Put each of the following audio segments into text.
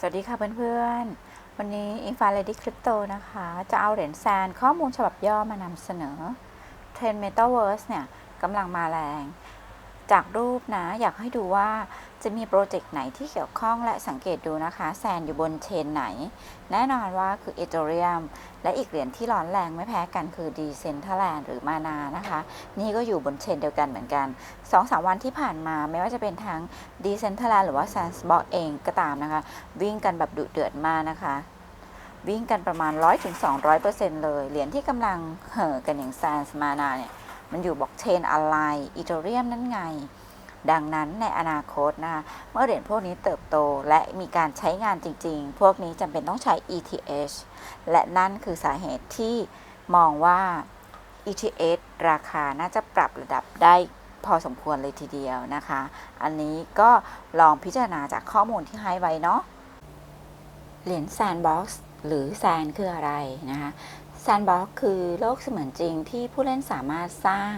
สวัสดีค่ะเพื่อนๆ วันนี้ i n f a r e d y Crypto นะคะ จะเอาเหรียญแซนข้อมูลฉบับย่อมานำเสนอเทรน Metaverse เนี่ยกำลังมาแรง จากรูปนะอยากให้ดูว่าจะมีโปรเจกต์ไหนที่เกี่ยวข้องและสังเกตดูนะคะ แซนอยู่บนเชนไหน แน่นอนว่าคือ Ethereum และอีกเหรียญที่ร้อนแรงไม่แพ้กันคือ Decentraland หรือ Mana นะคะ นี่ก็อยู่บนเชนเดียวกันเหมือนกัน2-3วันที่ผ่านมาไม่ว่าจะเป็นทั้ง Decentraland หรือว่า Sandbox เองก็ตามนะคะ วิ่งกันแบบดุเดือดมากนะคะวิ่งกันประมาณ 100-200%เลย เหรียญที่กำลังเห่อกันอย่าง Sans Mana เนี่ย มันอยู่บล็อกเชนอะไรอีเทเรียมนั่นไง ดังนั้นในอนาคตนะคะเมื่อเหรียญพวกนี้เติบโตและมีการใช้งานจริง ๆ พวกนี้จำเป็นต้องใช้ ETH และนั่นคือสาเหตุที่มองว่า ETH ราคาน่าจะปรับระดับได้พอสมควรเลยทีเดียวนะคะ อันนี้ก็ลองพิจารณาจากข้อมูลที่ให้ไว้เนาะ เหรียญ Sandbox หรือ Sand คืออะไรนะคะ Sandbox คือโลกเสมือนจริงที่ผู้เล่นสามารถสร้าง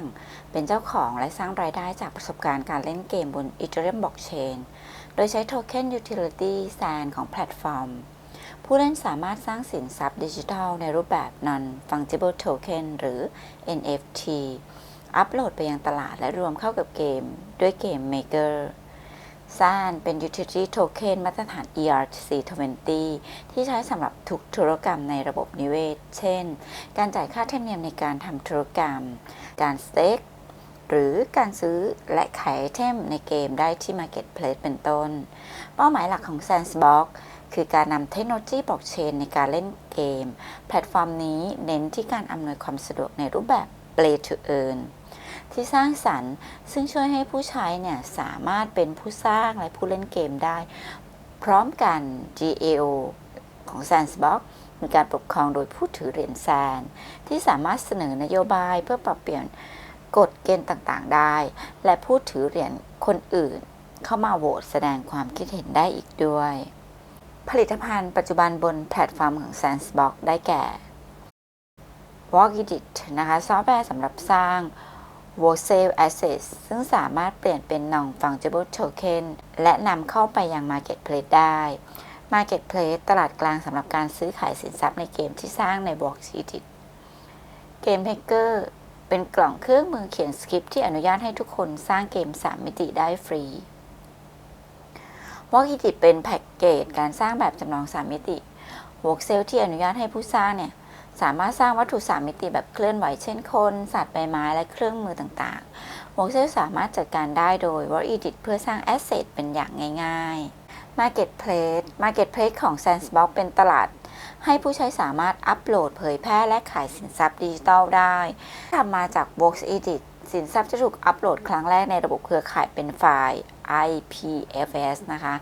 เป็นเจ้าของและสร้างรายได้จากประสบการณ์การเล่นเกมบน Ethereum Blockchain โดยใช้โทเค็น Utility Sand ของแพลตฟอร์ม ผู้เล่นสามารถสร้างสินทรัพย์ดิจิทัลในรูปแบบ Non-Fungible Token หรือ NFT อัปโหลดไปยังตลาดและรวมเข้ากับเกมด้วยเกม Maker ซานเป็น Utility Token มาตรฐาน ERC20 ที่ใช้สำหรับทุกธุรกรรมในระบบนิเวศ เช่น การจ่ายค่าธรรมเนียมในการทำธุรกรรม การสเต็กหรือการซื้อและขายไอเทมในเกมได้ที่ Marketplace เป็นต้น เป้าหมายหลักของ Sandbox คือการนำเทคโนโลยีบล็อกเชนในการเล่นเกม แพลตฟอร์มนี้เน้นที่การอำนวยความสะดวกในรูปแบบ Play to Earn ที่สร้างสรรค์ ซึ่งช่วยให้ผู้ใช้เนี่ยสามารถเป็นผู้สร้างและผู้เล่นเกมได้ พร้อมกัน GAO ของ Sandbox มีการปกครองโดยผู้ถือเหรียญแซน ที่สามารถเสนอนโยบายเพื่อปรับเปลี่ยนกฎเกณฑ์ต่างๆ ได้ และผู้ถือเหรียญคนอื่น เข้ามาโหวตแสดงความคิดเห็นได้อีกด้วย ผลิตภัณฑ์ปัจจุบันบนแพลตฟอร์มของ Sandbox ได้แก่ Walkedit นะคะซอฟต์แวร์สำหรับสร้าง v o s a l e Assets ซึ่งสามารถเปลี่ยนเป็น Non-Fungible Token และนำเข้าไปยัง Marketplace ได้ Marketplace ตลาดกลางสำหรับการซื้อขายสินทรัพย์ในเกมที่สร้างใน Blockchain Game Maker เป็นกล่องเครื่องมือเขียนสคริปต์ที่อนุญาตให้ทุกคนสร้างเกม 3 มิติได้ฟรี w a l k i t i เป็นแพ็กเกจการสร้างแบบจำลอง 3 มิติ w o r k c e l ที่อนุญาตให้ผู้สร้างเนี่ย สามารถสร้างวัตถุ3มิติแบบเคลื่อนไหวเช่นคน สัตว์ใบไม้และเครื่องมือต่างๆ w o r k c e l สามารถจัดการได้โดย w a l k Edit เพื่อสร้างแอสเซทเป็นอย่างง่ายๆ Marketplace Marketplace ของ Sandbox เป็นตลาด ให้ผู้ใช้สามารถอัปโหลดเผยแพร่และขายสินทรัพย์ดิจิทัลได้ทำมาจาก Box Edit สินทรัพย์จะถูกอัปโหลดครั้งแรกในระบบเครือข่ายเป็นไฟล์ IPFS นะคะ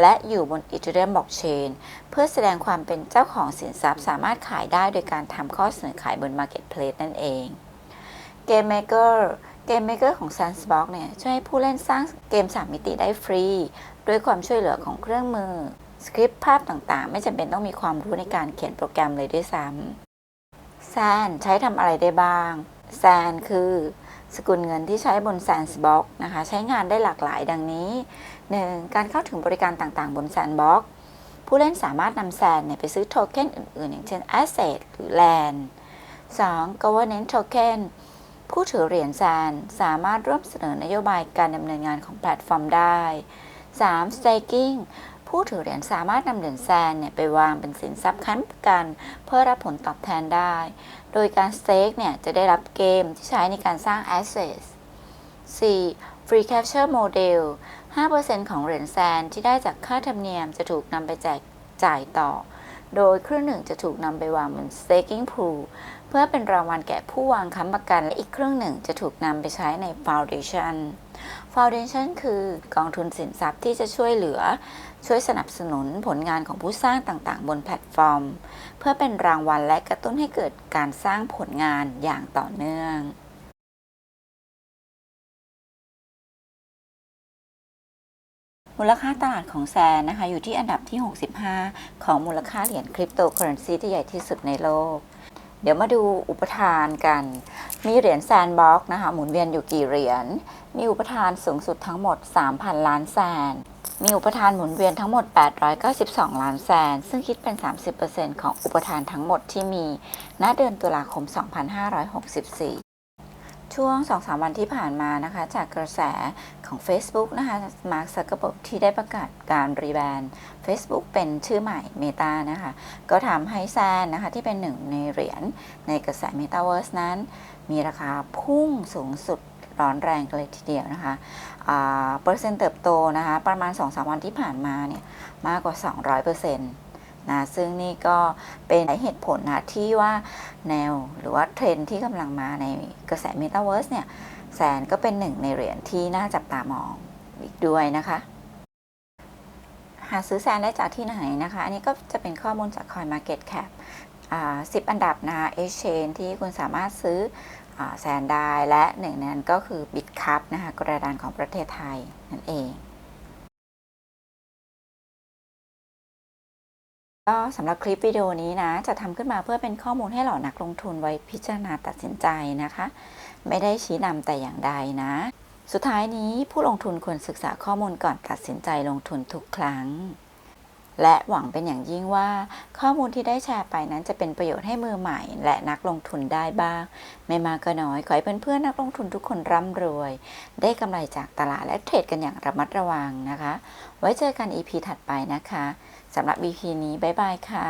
และอยู่บน Ethereum Blockchain เพื่อแสดงความเป็นเจ้าของสินทรัพย์สามารถขายได้โดยการทำข้อเสนอขายบน Marketplace นั่นเอง Game Maker Game Maker ของ Sandbox เนี่ยช่วยให้ผู้เล่นสร้างเกม 3 มิติได้ฟรี ด้วยความช่วยเหลือของเครื่องมือ สคริปต์ภาพต่างๆ ไม่จำเป็นต้องมีความรู้ในการเขียนโปรแกรมเลยด้วยซ้ำ Sand ใช้ทำอะไรได้บ้าง Sand คือ สกุลเงินที่ใช้บน Sandbox นะคะ ใช้งานได้หลากหลายดังนี้ 1. การเข้าถึงบริการต่างๆ บน Sandbox ผู้เล่นสามารถนำแซนไปซื้อโทเค็นอื่นๆ อย่างเช่น Asset หรือ Land 2. Governance Token ผู้ถือเหรียญแซนสามารถร่วมเสนอนโยบายการดำเนินงานของแพลตฟอร์มได้ 3. Staking ผู้ถือเหรียญสามารถนำเหรียญแซนเนี่ยไปวางเป็นสินทรัพย์ค้ำประกัน เพื่อรับผลตอบแทนได้ โดยการสเต็กเนี่ย จะได้รับเกมที่ใช้ในการสร้าง Assets 4. Free Capture Model 5%ของเหรียญแซนที่ได้จากค่าธรรมเนียมจะถูกนำไปแจกจ่ายต่อ โดยครึ่งหนึ่งจะถูกนำไปวางบน staking pool เพื่อเป็นรางวัลแก่ผู้วางค้ำประกัน และอีกครึ่งหนึ่งจะถูกนำไปใช้ใน foundation foundation คือกองทุนสินทรัพย์ที่จะช่วยเหลือ ช่วยสนับสนุนผลงานของผู้สร้างต่างๆ บนแพลตฟอร์ม เพื่อเป็นรางวัลและกระตุ้นให้เกิดการสร้างผลงานอย่างต่อเนื่องมูลค่าตลาดของแซนนะคะอยู่ที่อันดับที่ 65 ของมูลค่าเหรียญคริปโตเคอเรนซีที่ใหญ่ที่สุดในโลก เดี๋ยวมาดูอุปทานกัน มีเหรียญแซนบ็อกนะคะหมุนเวียนอยู่กี่เหรียญ มีอุปทานสูงสุดทั้งหมด 3,000 ล้านแซน มีอุปทานหมุนเวียนทั้งหมด 892 ล้านแสน ซึ่งคิดเป็น 30%ของอุปทานทั้งหมดที่มี ณ เดือนตุลาคม 2564ช่วง 2-3 วันที่ผ่านมานะคะ จากกระแสของ Facebook นะคะมาร์คซักเกอร์เบิร์กที่ได้ประกาศการรีแบรนด์ Facebook เป็นชื่อใหม่ Meta นะคะ ก็ทำให้แซนนะคะ ที่เป็นหนึ่งในเหรียญในกระแส Metaverse นั้น มีราคาพุ่งสูงสุด ร้อนแรงกันเลยทีเดียวนะคะเปอร์เซ็นต์เติบโตนะคะประมาณ 2-3 วันที่ผ่านมาเนี่ยมากกว่า 200%นะซึ่งนี่ก็เป็นเหตุผลนะที่ว่าแนวหรือว่าเทรนที่กำลังมาในกระแส Metaverse เนี่ยแซนก็เป็นหนึ่งในเหรียญที่น่าจับตามองอีกด้วยนะคะ หาซื้อแซนได้จากที่ไหนนะคะ อันนี้ก็จะเป็นข้อมูลจาก CoinMarketCap 10 อันดับนะ Exchange ที่คุณสามารถซื้อ แซนได้และหนึ่งในนั้นก็คือ BitCup นะคะกระดานของประเทศไทยนั่นเองก็สำหรับคลิปวิดีโอนี้นะ จะทำขึ้นมาเพื่อเป็นข้อมูลให้เหล่านักลงทุนไว้พิจารณาตัดสินใจนะคะ ไม่ได้ชี้นำแต่อย่างใดนะ สุดท้ายนี้ผู้ลงทุนควรศึกษาข้อมูลก่อนตัดสินใจลงทุนทุกครั้ง และหวังเป็นอย่างยิ่งว่า ข้อมูลที่ได้แชร์ไปนั้นจะเป็นประโยชน์ให้มือใหม่ และนักลงทุนได้บ้าง ไม่มากก็น้อย ขอให้เพื่อนๆนักลงทุนทุกคนร่ำรวย ได้กำไรจากตลาดและเทรดกันอย่างระมัดระวังนะคะ ไว้เจอกัน EP ถัดไปนะคะสำหรับ EP นี้บ๊ายบายค่ะ